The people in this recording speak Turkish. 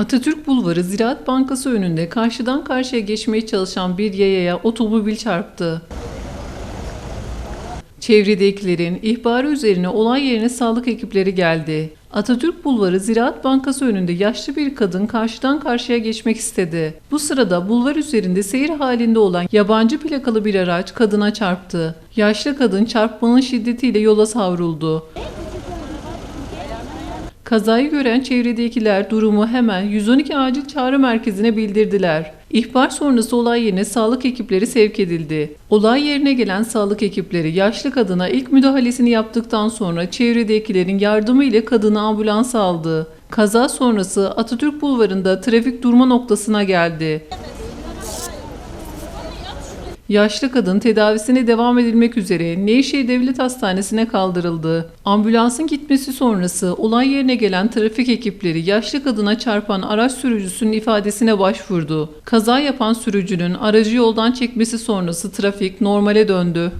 Atatürk Bulvarı Ziraat Bankası önünde karşıdan karşıya geçmeye çalışan bir yayaya otomobil çarptı. Çevredekilerin ihbarı üzerine olay yerine sağlık ekipleri geldi. Atatürk Bulvarı Ziraat Bankası önünde yaşlı bir kadın karşıdan karşıya geçmek istedi. Bu sırada bulvar üzerinde seyir halinde olan yabancı plakalı bir araç kadına çarptı. Yaşlı kadın çarpmanın şiddetiyle yola savruldu. Kazayı gören çevredekiler durumu hemen 112 acil çağrı merkezine bildirdiler. İhbar sonrası olay yerine sağlık ekipleri sevk edildi. Olay yerine gelen sağlık ekipleri yaşlı kadına ilk müdahalesini yaptıktan sonra çevredekilerin yardımı ile kadını ambulansa aldı. Kaza sonrası Atatürk Bulvarı'nda trafik durma noktasına geldi. Yaşlı kadın tedavisine devam edilmek üzere Nevşehir Devlet Hastanesi'ne kaldırıldı. Ambulansın gitmesi sonrası olay yerine gelen trafik ekipleri yaşlı kadına çarpan araç sürücüsünün ifadesine başvurdu. Kaza yapan sürücünün aracı yoldan çekmesi sonrası trafik normale döndü.